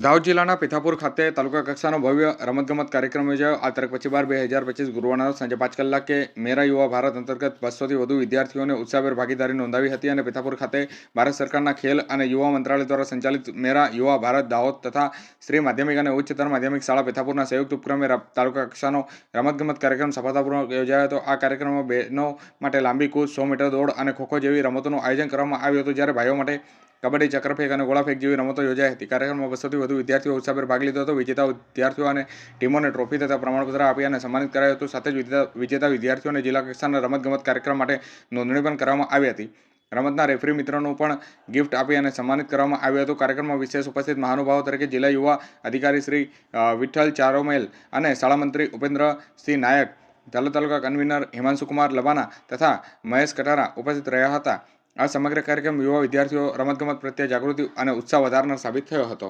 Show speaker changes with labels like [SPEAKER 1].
[SPEAKER 1] દાહોદ જિલ્લાના પિથાપુર ખાતે તાલુકા કક્ષાનો ભવ્ય રમતગમત કાર્યક્રમ યોજાયો. આ તારીખ પછી બાર બે હજાર પચીસ ગુરુવારના સાંજે પાંચ કલાકે મેરા યુવા ભારત અંતર્ગત બસોથી વધુ વિદ્યાર્થીઓને ઉત્સાહભેર ભાગીદારી નોંધાવી હતી અને પિથાપુર ખાતે ભારત સરકારના ખેલ અને યુવા મંત્રાલય દ્વારા સંચાલિત મેરા યુવા ભારત દાહોદ તથા શ્રી માધ્યમિક અને ઉચ્ચતર માધ્યમિક શાળા પિથાપુરના સંયુક્ત ઉપક્રમે તાલુકા કક્ષાનો રમતગમત કાર્યક્રમ સફળતાપૂર્વક યોજાયો હતો. આ કાર્યક્રમમાં બહેનો માટે લાંબી કૂદ, સો મીટર દોડ અને ખોખો જેવી રમતોનું આયોજન કરવામાં આવ્યું હતું. જ્યારે ભાઈઓ માટે કબડ્ડી, ચક્રફેંક અને ગોળાફેંક જેવી રમતો યોજાઈ હતી. કાર્યક્રમમાં બસોથી વધુ વિદ્યાર્થીઓ ઉત્સાહભેર ભાગ લીધો હતો. વિજેતા વિદ્યાર્થીઓ અને ટીમોને ટ્રોફી તથા પ્રમાણપત્ર આપી અને સન્માનિત કરાયું હતું. સાથે જ વિજેતા વિદ્યાર્થીઓને જિલ્લા કક્ષાના રમતગમત કાર્યક્રમ માટે નોંધણી પણ કરવામાં આવી હતી. રમતના રેફરી મિત્રોનું પણ ગિફ્ટ આપી અને સન્માનિત કરવામાં આવ્યું હતું. કાર્યક્રમમાં વિશેષ ઉપસ્થિત મહાનુભાવો તરીકે જિલ્લા યુવા અધિકારી શ્રી વિઠ્ઠલ ચારોમેલ અને શાળામંત્રી ઉપેન્દ્રસિંહ નાયક ઝાલોદ તાલુકા કન્વીનર હિમાંશુ કુમાર લબાના તથા મહેશ કટારા ઉપસ્થિત રહ્યા હતા. આ સમગ્ર કાર્યક્રમ યુવા વિદ્યાર્થીઓ રમતગમત પ્રત્યે જાગૃતિ અને ઉત્સાહ વધારનાર સાબિત થયો હતો.